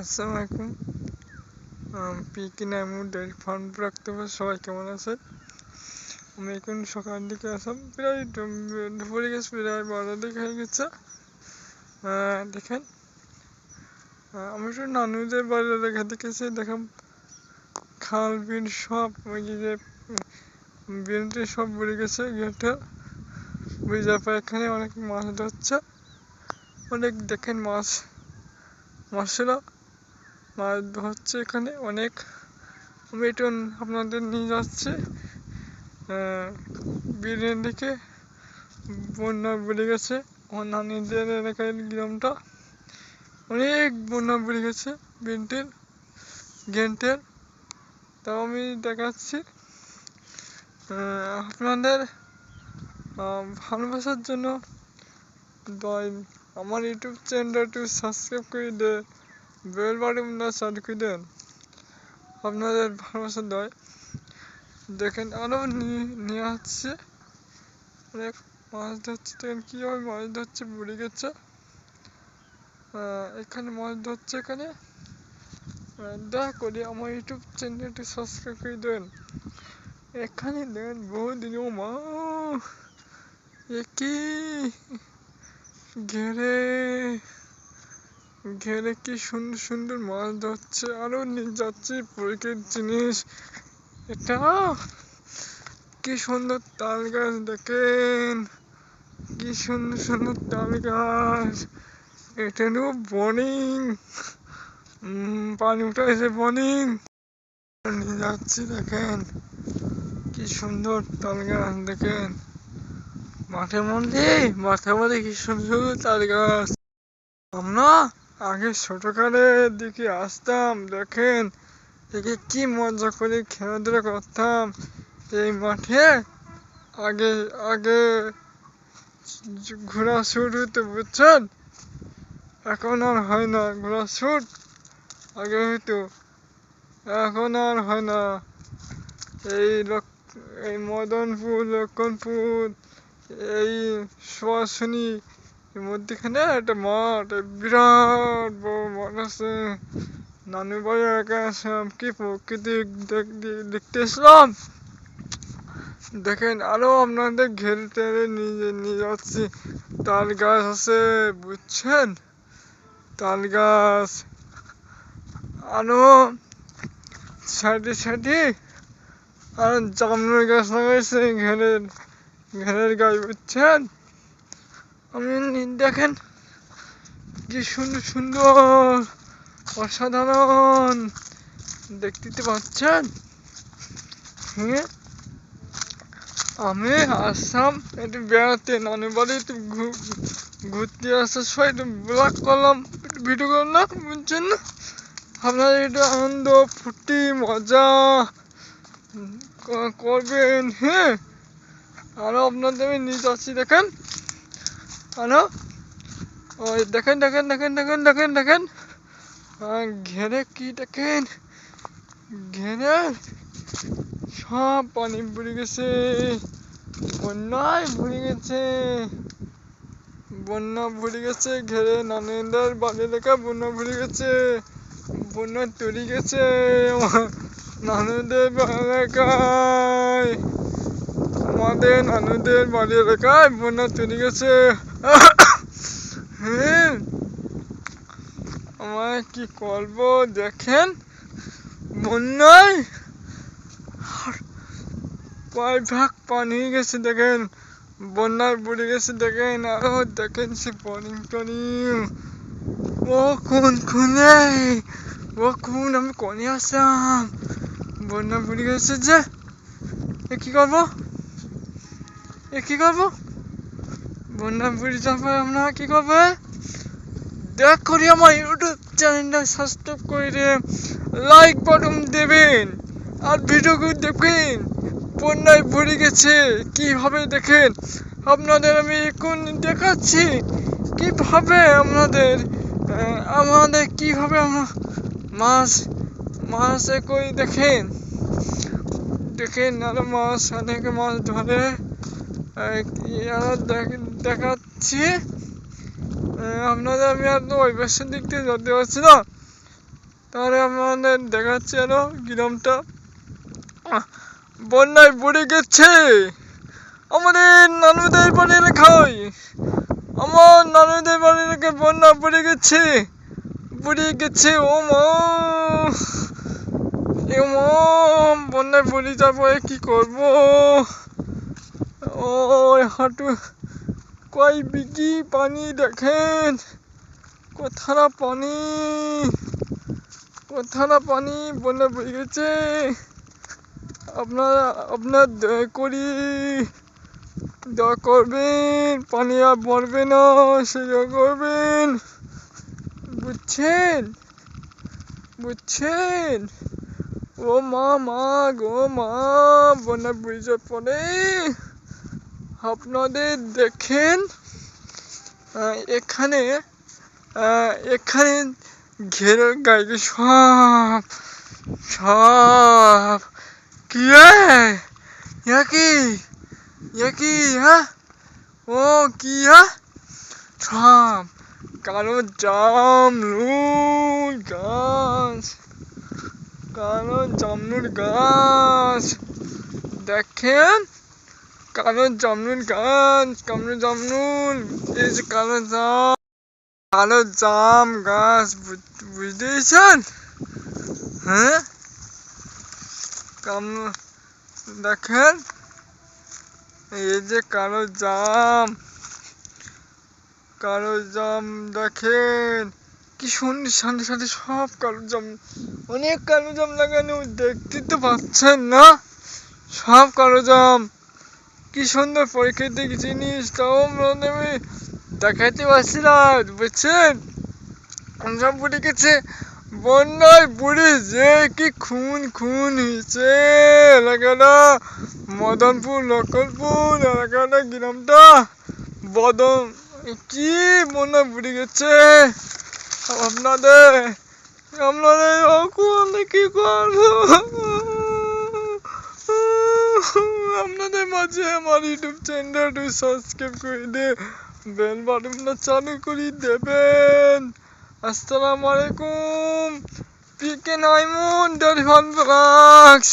আসসালামু আলাইকুম। পিকি নাইমু dairy farm রাখতে হবে সবাই কেমন আছে আমি এখন সকাল দিকে আসলাম প্রায় দুপুরে গেছে, প্রায় বারো দিকে হয়ে গেছে। দেখেন। আমি একটু নানুদের বাড়ি রেখে দেখেছি, দেখেন। খাল, বিল সব, ওই যে বিলটি সব বুড়ে গেছে, গেটে। বুঝে এখানে অনেক মাছ ধরছে। অনেক দেখেন মাছ মাছ ছিল। মাছ ধরছে এখানে অনেক আমি একটু আপনাদের নিয়ে যাচ্ছি। বিলের দিকে বন্যা বেড়ে গেছে। আমার নানিদের এলাকায় গ্রামটা অনেক বন্যা বেড়ে গেছে বিলটির গেন্টের তাও আমি দেখাচ্ছি। আপনাদের ভালোবাসার জন্য আমার ইউটিউব চ্যানেলটা একটু সাবস্ক্রাইব করে দে। বেল বাটনটা চালু করে দেন? আপনাদের ভালোবাসা দয়। দেখেন আরও নিয়ে আসছে। অনেক মাছ ধরছে। দেখেন, কীভাবে মাছ ধরছে, বুড়ে গেছে। এখানে মাছ ধরছে এখানে। দয়া করে আমার ইউটিউব চ্যানেলটি সাবস্ক্রাইব করে দেন। এখানে দেন বহুদিন ও মা। এ কি? ঘেরে। ঘেরে কি সুন্দর সুন্দর মাছ ধরছে, আরও নিয়ে যাচ্ছে পরীক্ষার জিনিস। এটা কি সুন্দর তাল গাছ দেখেন, কি সুন্দর সুন্দর তাল গাছ। এটা নিয়েও বনিং পানি উঠে এসে বনিং নিয়ে যাচ্ছি দেখেন, কি সুন্দর তাল গাছ দেখেন। মাঠের মধ্যে মাঠের মধ্যে কি সুন্দর সুন্দর তাল গাছ। আমরা আগে ছোটকালের দিকে আসতাম, দেখেন, দেখে কি মজা করে খেলাধুলা করতাম। এই মাঠে আগে আগে ঘোড়া শুট হতো বুঝছেন? এখন আর হয় না ঘোড়া শুট আগে হইতো। এখন আর হয় না। এই এই মদনপুর, লক্ষণপুর, এই সুয়াশনী এর মধ্যেখানে একটা মাঠ বিরাট বড় মাঠ আছে। নানু বাড়ি একা আসলাম কি প্রকৃতি দেখতে এসলাম দেখেন, আরও আপনাদের ঘেরে টেরে নিয়ে নিয়ে যাচ্ছি। তাল গাছ আছে, বুঝছেন? তাল গাছ। আরও সাইডে সাইডে আর জামরুল গাছ লাগাইছে, ঘেরের ঘেরের গাছ, বুঝছেন? আমি দেখেন কি সুন্দর সুন্দর, অসাধারণ। দেখতে পাচ্ছেন? হ্যাঁ? আমি আসলাম একটু বেড়াতে, নানু বাড়ি একটু ঘুরতে আসার সময় একটু ব্লগ করলাম, একটু ভিডিও করলাম, বুঝছেন না? আপনারা একটু আনন্দ, ফুর্তি, মজা করবেন হ্যাঁ? আরও আপনাদের আমি নিয়ে যাচ্ছি, দেখেন। আরও ওই দেখেন দেখেন দেখেন দেখেন দেখেন দেখেন। ঘেরে কি দেখেন? ঘেরে সব পানি ভরে গেছে। বন্যায় ভরে গেছে। বন্যা ভরে গেছে, ঘেরে নানেদার বাড়ি এলাকা বন্যা ভরে গেছে। বন্যা তৈরি গেছে আমার নানুদের বাড়ি এলাকায় আমাদের নানুদের বাড়ি এলাকায় বন্যা চলে গেছে হ্যাঁ আমায় কি করব দেখেন? বন্যায় কয় ভাগ পানি গেছে, দেখেন। বন্যায় বুড়ে গেছে, দেখেন। আরও দেখেন সে পনিং টনিং ও, কোন খুনে? ও, কোন? আমি কোনে আসলাম বন্যা বুড়ে গেছে যে। কি করব? এ, কি করব? বন্যা বুড়ে যাবে আমরা কি করবে দেখ করি আমার ইউটিউব চ্যানেলটা সাবস্ক্রাইব করে লাইক বাটন দেবেন আর ভিডিওগুলো দেখবেন। বন্যায় ভরে গেছে কীভাবে দেখেন। আপনাদের আমি এখন দেখাচ্ছি কীভাবে আমাদের আমাদের কীভাবে আমরা মাছ মাছ এ করে দেখেন। দেখেন আরও মাছ, অনেক মাছ ধরে। দেখাচ্ছি। আপনাদের আমি আর ওই পাশের দিক থেকে যেতে পারছি না। তাহলে আপনাদের দেখাচ্ছি আরও গ্রামটা। বন্যায় বুড়ে গেছে। আমাদের নানুদের বাড়ি এলাকায় আমার নানুদের বাড়ি এলাকায় বন্যা বুড়ে গেছে। বুড়ে গেছে, ও মা। বন্যায় বুড়ে যাব কি করব? ও হাঁটু। কয় বিঘি পানি দেখেন? কোথারা পানি? কোথারা পানি বন্যা বয়ে গেছে? আপনারা, আপনার দয়া করি দয়া করবেন, পানি আর মরবে না সেটা করবেন। বুঝছেন? বুঝছেন? ও মা মা গো মা বন্যা বুঝে পড়ে আপনাদের দেখেন এখানে এখানে ঘেরে গাইবে সব সব। কি কি? কি? হ্যাঁ ও, কি হ্যাঁ সব। কালো জামরুল গাছ। কালো জামরুল গাছ। দেখেন কালো জামরুল গাছ কালো জামরুল, এই যে কালো জাম কালো জাম গাছ, বুঝ- বুঝতেছেন? হ্যাঁ? কালো দেখেন? এই যে কালো জাম কালো জাম দেখেন। কি সুন্দর, সাথে সাথে সব কালো জাম, অনেক কালো জাম লাগানো, দেখতে তো পাচ্ছেন না? সব কালো জাম। কি সুন্দর প্রাকৃতিক জিনিস, তাও আমাদের আমি দেখাইতে পারছি না, বুঝছেন? সব বুড়ে গেছে বন্যায় বুড়ি যে কি খুন খুন হয়েছে, এলাকাটা মদনপুর নকলপুর এলাকাটা গ্রামটা বদন কি বন্যায় বুড়ে গেছে? আপনাদের আপনাদের কি করব? আপনাদের মাঝে আমার ইউটিউব চ্যানেলটি সাবস্ক্রাইব করে দিয়ে বেল বাটনটা চালু করে দেবেন। আসসালামু আলাইকুম। পিকে নাইমুন ডেলিভান ব্লগস